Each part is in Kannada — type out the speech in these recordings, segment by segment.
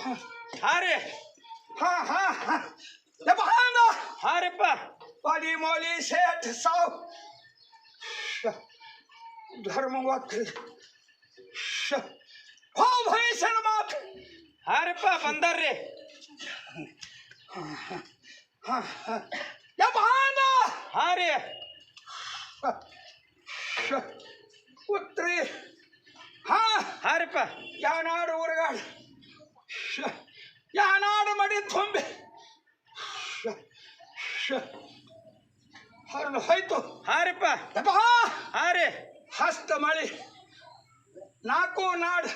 अरे। हाँ हाँ, हाँ। अरे मोली सेठ साहब धर्म हो भाई सलमात अरे बंदर रे। हाँ हाँ, हाँ, हाँ। ಹರಿದು ಹೋಯ್ತು. ಹಾರಿಪ್ಪ. ಹಾರಿ. ಹಸ್ತ ಮಳಿ. ನಾಲ್ಕು ನಾಡು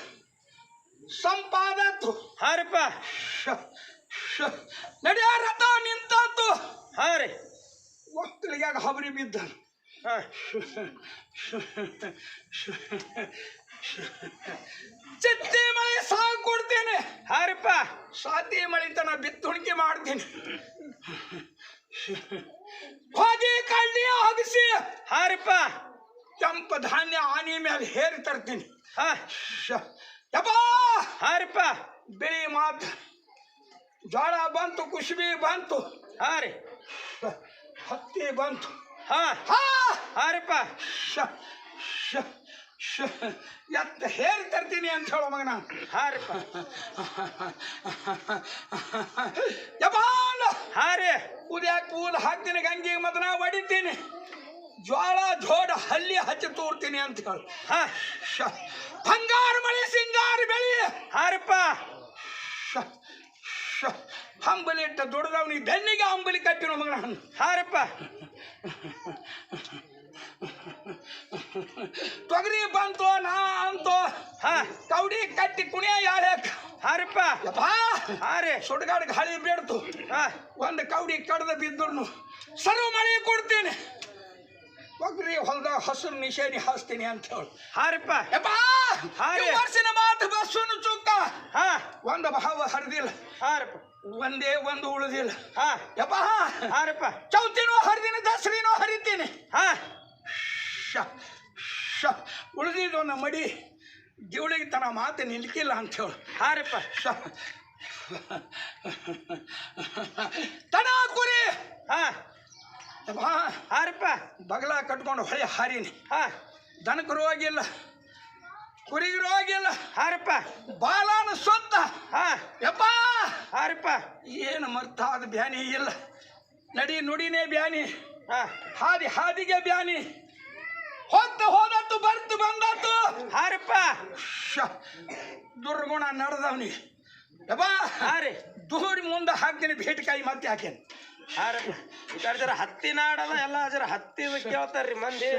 ಸಂಪಾದತ್ತು ಹಾರಿಪ್ಪ. ನಡೆಯ ರಥ ನಿಂತಾತು ಹಾರಿ. ರೀ ಒಕ್ಕಲಿಗಾಗ ಹಬರಿ ಬಿದ್ದ. ಚಿತ್ತಿ ಮಳೆ ಸಾಕು ಕೊಡ್ತೇನೆ. ಹಾರಿಪ್ಪ. ಸಾತಿ ಮಳಿತನ ಬಿತ್ತುಣಿಕೆ ಮಾಡ್ತೀನಿ. ಹೋಗಿ ಕಳ್ಳಿ ಅಗಸಿ ಹಾರಪ್ಪ. ಕೆಂಪ ಧಾನ್ಯ ಆನಿ ಮೇಲೆ ಹೇರಿ ತರ್ತೀನಿ. ಹಾ. ಯಪ್ಪ. ಹಾರಪ್ಪ. ಬಿಳಿ ಮಾತು ಜೋಳ ಬಂತು ಕುಸುಬಿ ಬಂತು. ಹಾ ರೀ. ಹತ್ತಿ ಬಂತು. ಹಾ. ಹಾ. ಹಾರಪ್ಪ. ಎತ್ತ ಹೇರಿ ತರ್ತೀನಿ ಅಂತ ಹೇಳೋ ಮಗನ. ಹಾರಪ್ಪ. ಯಪ್ಪ. ಹಾ ರೀ. ಉದ್ಯಾಕ ಕೂಲ್ ಹಾಕ್ತೀನಿ ಗಂಗಿಗೆ ನಾ ಹೊಡಿತೀನಿ. ಜ್ವಾಳ ಜೋಡ ಹಲ್ಲಿ ಹಚ್ಚಿ ತೋರ್ತೀನಿ ಅಂತ ಹೇಳಿ. ಹಾ. ಬಂಗಾರ ಮಳೆ ಸಿಂಗಾರ ಬೆಳಿ. ಹಾರಪ್ಪ ಶ- ಹಂಬಲಿಟ್ಟ ದೊಡ್ಡದವನಿಗೆ ಬೆನ್ನಿಗೆ ಹಂಬಲಿ ಕಟ್ಟಿನ ಮಗನ ಹಾರಪ್ಪ ಬಂತು ನಾ ಅಂತೋ. ಹಾ ಕೌಡಿ ಕಟ್ಟಿ ಕುಣಿಯ ಯಾಳ್ಯಾಕ ಹಾರಪ್ಪ. ಹಾರಿ ಸುಡ್ಗಾಡ್ ಗಾಳಿ ಬೇಡ್ತು ಹಾ. ಒಂದು ಕೌಡಿ ಕಡ್ದ ಬಿದ್ದರು ಸರ್ವ ಮಳೆ ಕೊಡ್ತೀನಿ. ಒಗ್ರಿ ಹೊಲ್ದಾಗ ಹಸಿರು ನಿಶೇನಿ ಹಾಸ್ತೀನಿ ಅಂತ ಹೇಳಿ ಹಾರಪ್ಪ. ಯಪ್ಪಾ. ಹಾ ರೀ. ಈ ವರ್ಷಿನ ಮಾತು ಬಸ್ಸನ್ನು ಚುಕ್ಕ. ಹಾ. ಒಂದು ಭಾವ ಹರಿದಿಲ್ಲ. ಹಾರಪ್ಪ. ಒಂದೇ ಒಂದು ಉಳಿದಿಲ್ಲ. ಹಾ. ಯಪ್ಪ. ಹಾರಪ್ಪ. ಚೌತಿನೋ ಹರಿದಿನ ದಸರಿನೋ ಹರಿತೀನಿ. ಹಾ. ಶ ನಮ್ಮ ಮಡಿ ಜೀವಳಿಗೆ ತನ್ನ ಮಾತು ನಿಲ್ಕಿಲ್ಲ ಅಂತ ಹೇಳು ಹಾರಪ್ಪ. ಶ. ತನ ಕುರಿ. ಹಾಂ. ಹಾರಪ್ಪ. ಬಗಲ ಕಟ್ಕೊಂಡು ಹೊಳೆ ಹಾರೀನಿ. ಹಾ. ದನಕ್ಕೆ ರೋಗಿಲ್ಲ. ಕುರಿಗೆ ರೋಗಿಲ್ಲ. ಹಾರಪ್ಪ. ಬಾಲಾನ ಸ್ವಂತ. ಹಾ. ಯಪ್ಪ. ಹಾರಪ್ಪ. ಏನು ಮರ್ತಾದ ಬ್ಯಾನಿ ಇಲ್ಲ. ನಡಿ ನುಡಿನೇ ಬ್ಯಾನಿ. ಹಾ. ಹಾದಿ ಹಾದಿಗೆ ಬ್ಯಾನಿ. ಹೊತ್ತು ಹೋದತ್ತು ಬರ್ತು ಬಂದತ್ತು ಹಾರಪ್ಪ. ದುರ್ಗುಣ ನಡೆದವನಿ. ಯಪ್ಪ ಹಾ ರೀ. ದೂರಿ ಮುಂದೆ ಹಾಕ್ತೀನಿ ಭೇಟಿಕಾಯಿ ಮತ್ತೆ ಹಾಕೇನಿ ಹಾರಪ್ಪ. ಈ ಕಡೆ ಜರ ಹತ್ತಿ ನಾಡದ ಎಲ್ಲ ಜರ ಹತ್ತಿ ಕೇಳ್ತಾರ್ರಿ ಮಂದಿ.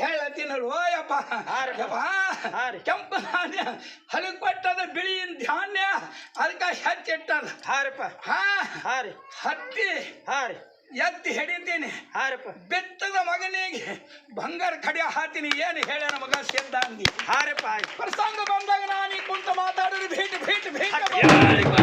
ಹೇಳತ್ತೀನಿ ಓಯಪ್ಪ ಯಪ್ಪ ಹಾರಿ. ಕೆಂಪು ಧಾನ್ಯ ಹಲಕ್ ಕೊಟ್ಟದ ಬಿಳಿ ಧಾನ್ಯ ಅದಕ್ಕೆ ಹೆಚ್ಚಿಟ್ಟದ. ಹಾರಪ್ಪ. ಹಾ. ಹಾರಿ ಹತ್ತಿ. ಹಾರಿ ಎತ್ತಿ ಹಿಡಿತೀನಿ ಹಾರಪ್ಪ. ಬೆತ್ತದ ಮಗನಿಗೆ ಬಂಗಾರ ಕಡೆ ಹಾತೀನಿ ಏನು ಹೇಳ ಮಗ ಅಂದಿ ಹಾರಪ್ಪ ಪ್ರಸಂಗ ಬಂದಾಗ ನಾನು ಕುಂತ ಮಾತಾಡಿದ್ರೆ ಭೇಟಿ ಭೇಟಿ ಭೇಟಿ